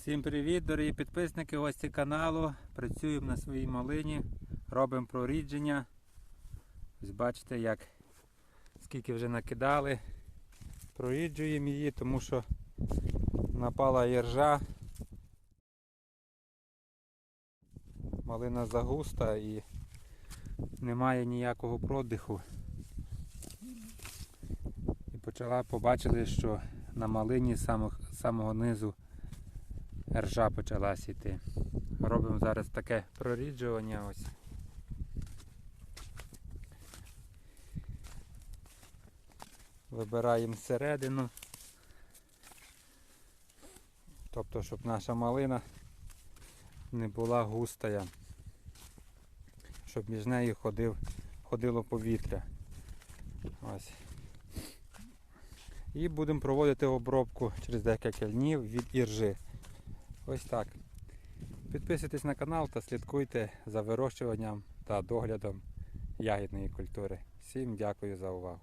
Всім привіт, дорогі підписники, гості каналу. Працюємо на своїй малині, робимо прорідження. Ось бачите, як скільки вже накидали. Проріджуємо її, тому що напала іржа. Малина загуста і немає ніякого продиху. І почала побачили, що на малині самого, самого низу ржа почалась йти. Робимо зараз таке проріджування ось. Вибираємо середину. Тобто, щоб наша малина не була густая. Щоб між нею ходив, ходило повітря. Ось. І будемо проводити обробку через декілька днів від іржи. Ось так. Підписуйтесь на канал та слідкуйте за вирощуванням та доглядом ягідної культури. Всім дякую за увагу.